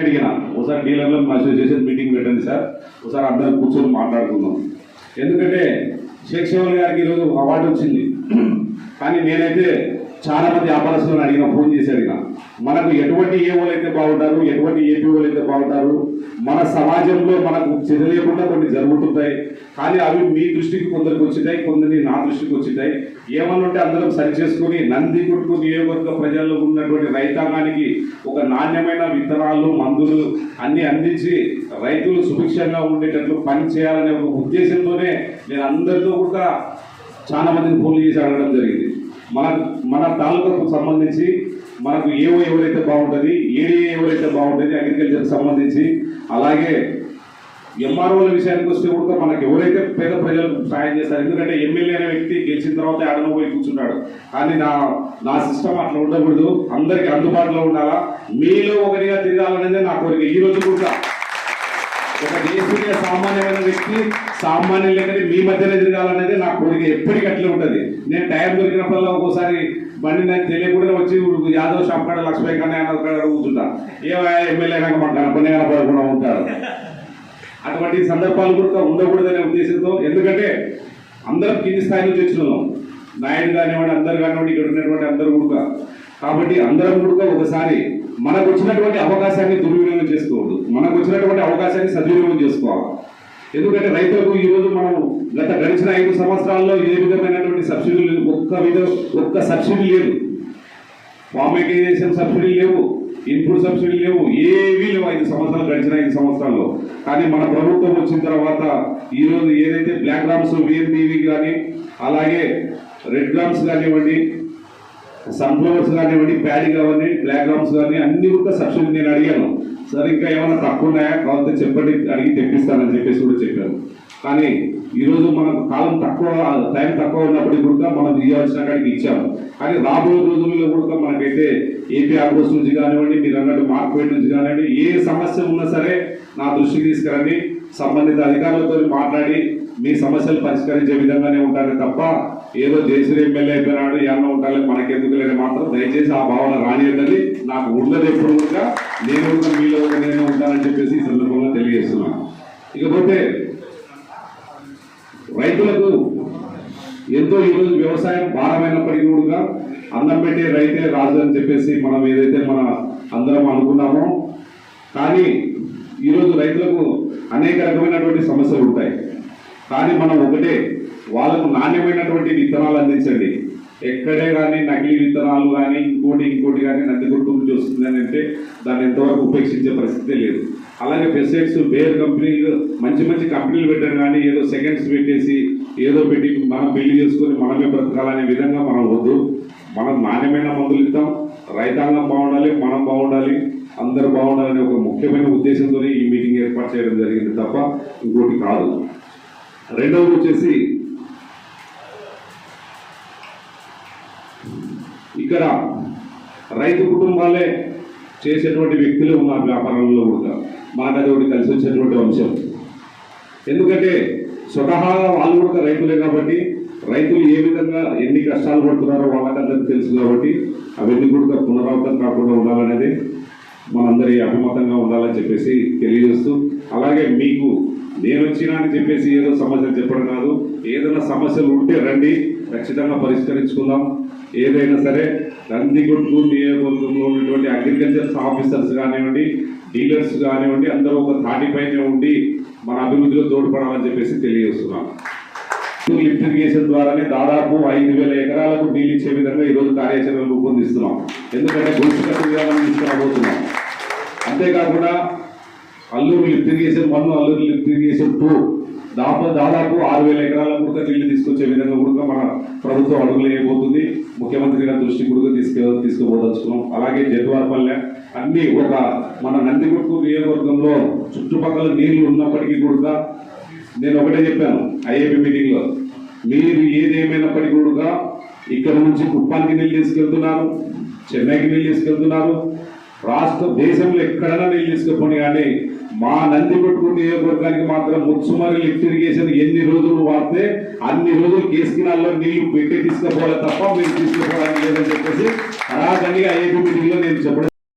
అడిగిన ఒకసారి డీలర్లో అసోసియేషన్ మీటింగ్ పెట్టండి సార్ ఒకసారి అందరం కూర్చొని మాట్లాడుకుందాం. ఎందుకంటే షేక్ గారికి ఈరోజు అవార్డు వచ్చింది. కానీ నేనైతే చాలా మంది వ్యాపారస్తులను అడిగిన ఫోన్ చేసి అడిగిన మనకు ఎటువంటి ఏ అయితే బాగుంటారు ఎటువంటి ఏపీఓలు అయితే బాగుంటారు మన సమాజంలో మనకు చెదలేకుండా కొన్ని జరుగుతుంటాయి. కానీ అవి మీ దృష్టికి కొందరికి వచ్చినాయి కొందరిని నా దృష్టికి వచ్చినాయి ఏమనుంటే అందరం సరి చేసుకుని నంది కొట్టుకు నియోజకవర్గ ప్రజల్లో ఉన్నటువంటి రైతాంగానికి ఒక నాణ్యమైన విత్తనాలు మందులు అన్ని అందించి రైతులు సుభిక్షంగా ఉండేటట్లు పని చేయాలనే ఒక ఉద్దేశంతోనే నేను అందరితో కూడా చాలా మందిని ఫోన్లు చేసి అడగడం జరిగింది. మన మన తాలూకాకు సంబంధించి మనకు ఏవో ఎవరైతే బాగుంటుంది ఏడీ ఎవరైతే బాగుంటుంది అగ్రికల్చర్కి సంబంధించి అలాగే ఎంఆర్ఓల విషయానికి వస్తే కూడా మనకు ఎవరైతే పేద ప్రజలకు సాయం చేస్తారు ఎందుకంటే ఎమ్మెల్యే అనే వ్యక్తి గెలిచిన తర్వాత ఆడను పోయి కూర్చుంటాడు కానీ నా నా సిస్టమ్ అట్లా ఉండకూడదు. అందరికి అందుబాటులో ఉండాలా? మీలో ఒకరిగా తిరగాలనేది నా కోరిక. ఈ రోజు కూడా ఒక దేశీయ సామాన్యమైన వ్యక్తి సామాన్య లేకని మీ మధ్యనే తిరగాలనేది నా కోరిక. ఎప్పటికీ అట్లే ఉంటుంది. నేను టైం దొరికినప్పుడల్లా ఒక్కోసారి బండి నాకు తెలియకుండా వచ్చి యాదవ్ షాప్ కాడ లక్ష్మీ కన్నా కాడ కూర్చుంటా ఏమో ఎమ్మెల్యే నాకు మాకు కనపడి కనపడకుండా ఉంటారు. అటువంటి సందర్భాలు కూడా ఉండకూడదనే ఉద్దేశంతో ఎందుకంటే అందరం కింది స్థాయి నుంచి వచ్చిన వాళ్ళం. నాయుడు కానివ్వండి అందరు కానివ్వండి ఇక్కడ ఉన్నటువంటి అందరూ కూడా కాబట్టి అందరం కూడా ఒకసారి మనకు వచ్చినటువంటి అవకాశాన్ని దుర్వినియోగం చేసుకోవద్దు. మనకు వచ్చినటువంటి అవకాశాన్ని సద్వినియోగం చేసుకోవాలి. ఎందుకంటే రైతులకు ఈ రోజు మనం గత గడిచిన ఐదు సంవత్సరాల్లో ఏ విధమైనటువంటి సబ్సిడీ లేదు ఒక్క విధ ఒక్క సబ్సిడీ లేదు. ఫామ్ సబ్సిడీ లేవు. ఇన్పుట్ సబ్సిడీ లేవు. ఏవీ లేవు ఐదు సంవత్సరాలు గడిచిన ఐదు సంవత్సరాల్లో. కానీ మన ప్రభుత్వం వచ్చిన తర్వాత ఈ రోజు ఏదైతే బ్లాక్ గ్రామ్స్ విఎండివి కానీ అలాగే రెడ్ గ్రామ్స్ కానివ్వండి సన్ఫ్లవర్స్ కానివ్వండి ప్యాడీ కావండి బ్లాక్ గ్రామ్స్ కానీ అన్ని కూడా సబ్సిడీ నేను అడిగాను. సార్ ఇంకా ఏమైనా తక్కువ ఉన్నాయా? కావాలంటే చెప్పండి అడిగి తెప్పిస్తానని చెప్పేసి కూడా చెప్పారు. కానీ ఈరోజు మనకు కాలం తక్కువ టైం తక్కువ ఉన్నప్పటికీ కూడా మనం ఇవ్వాల్సిన కాడికి ఇచ్చాము. కానీ రాబోయే రోజుల్లో కూడా మనకైతే ఏపీ ఆగ్రోస్ నుంచి కానివ్వండి మీరు అన్నట్టు మార్కెట్ నుంచి కానివ్వండి ఏ సమస్య ఉన్నా సరే నా దృష్టికి తీసుకురండి. సంబంధిత అధికారులతో మాట్లాడి మీ సమస్యలు పరిష్కరించే విధంగానే ఉంటారు తప్ప ఏదో జయశ్రీ ఎమ్మెల్యే అయిపోయినాడు ఏమన్నా ఉంటారు మనకెందుకు లేని మాత్రం దయచేసి ఆ భావన రానియద్దని నాకు ఉండదు ఎప్పుడు కూడా నేను మీలో నేను ఉంటానని చెప్పేసి ఈ సందర్భంగా తెలియజేస్తున్నాను. ఇకపోతే రైతులకు ఎంతో ఈరోజు వ్యవసాయం భారమైనప్పటికీ కూడా అన్నం పెట్టే రైతే రాజు అని చెప్పేసి మనం ఏదైతే మన అందరం అనుకున్నామో కానీ ఈరోజు రైతులకు అనేక రకమైనటువంటి సమస్యలు ఉంటాయి. కానీ మనం ఒకటే వాళ్ళకు నాణ్యమైనటువంటి విత్తనాలు అందించండి. ఎక్కడే కానీ నకిలీ విత్తనాలు కానీ ఇంకోటి ఇంకోటి కానీ నది గుర్తు నుంచి వస్తుందని అంటే దాన్ని ఎంతవరకు ఉపేక్షించే పరిస్థితే లేదు. అలాగే పెసైడ్స్ బేర్ కంపెనీలు మంచి మంచి కంపెనీలు పెట్టడం కానీ ఏదో సెకండ్స్ పెట్టేసి ఏదో పెట్టి మనం పెళ్ళి చేసుకొని మనమే బ్రతకాలనే విధంగా మనం వద్దు. మనం నాణ్యమైన మందులు ఇద్దాం. రైతాంగం బాగుండాలి మనం బాగుండాలి అందరూ బాగుండాలనే ఒక ముఖ్యమైన ఉద్దేశంతో ఈ మీటింగ్ ఏర్పాటు చేయడం జరిగింది తప్ప ఇంకోటి కాదు. రెండవది వచ్చేసి ఇక్కడ రైతు కుటుంబాలే చేసేటువంటి వ్యక్తులు ఉన్నారు వ్యాపారంలో కూడా. మనకు కలిసి వచ్చేటువంటి అంశం. ఎందుకంటే స్వతహాగా వాళ్ళు కూడా రైతులే కాబట్టి రైతులు ఏ విధంగా ఎన్ని కష్టాలు పడుతున్నారో వాళ్ళకందరికీ తెలుసు కాబట్టి అవన్నీ కూడా పునరావృతం కాకుండా ఉండాలనేది మనందరి అభిమతంగా ఉండాలని చెప్పేసి తెలియజేస్తూ అలాగే మీకు నేను వచ్చినానని చెప్పేసి ఏదో సమస్యలు చెప్పడం కాదు. ఏదైనా సమస్యలు ఉంటే రండి ఖచ్చితంగా పరిష్కరించుకుందాం. ఏదైనా సరే నందిగుంటూరు నియోజకవర్గంలో ఉన్నటువంటి అగ్రికల్చర్ ఆఫీసర్స్ కానివ్వండి డీలర్స్ కానివ్వండి అందరూ ఒక తాటిపైనే ఉండి మన అభివృద్ధిలో తోడ్పడాలని చెప్పేసి తెలియజేస్తున్నాను. లిఫ్ట్ ఇరిగేషన్ ద్వారానే దాదాపు ఐదు వేల ఎకరాలకు నీళ్ళు ఇచ్చే విధంగా ఈరోజు కార్యాచరణ రూపొందిస్తున్నాం. ఎందుకంటే గుడికట్టు విధానం తీసుకురాబోతున్నాం. అంతేకాకుండా Alluru lift irrigation one Alluru lift irrigation two. దాదాపు దాదాపు ఆరు వేల ఎకరాల కూడా నీళ్ళు తీసుకొచ్చే విధంగా కూడా మన ప్రభుత్వం అడుగులు వేయబోతుంది. ముఖ్యమంత్రి గారి దృష్టి కూడా తీసుకు తీసుకుపోదలుచుకున్నాం. అలాగే జడ్వారపల్లె అన్ని ఒక మన నందిగుట్టు నియోజకవర్గంలో చుట్టుపక్కల నీళ్ళు ఉన్నప్పటికీ కూడా నేను ఒకటే చెప్పాను ఐఏపీ మీటింగ్లో. మీరు ఏదేమైనప్పటికీ కూడా ఇక్కడ నుంచి కుప్పానికి నీళ్ళు తీసుకెళ్తున్నారు చెన్నైకి నీళ్ళు తీసుకెళ్తున్నారు రాష్ట్ర దేశంలో ఎక్కడైనా నీళ్ళు తీసుకుపోయి కానీ మా నంది కొట్టుకుని నియోజకవర్గానికి మాత్రం ముచ్చుమరి లిఫ్ట్ ఇరిగేషన్ ఎన్ని రోజులు వాడితే అన్ని రోజులు కేసుకినాల్లో నీళ్ళు పెట్టి తీసుకుపోవాలి తప్ప మీరు తీసుకుపోవడానికి లేదని చెప్పేసి ఖరాఖండిగా ఐఏపీ మీటింగ్లో నేను చెప్పడం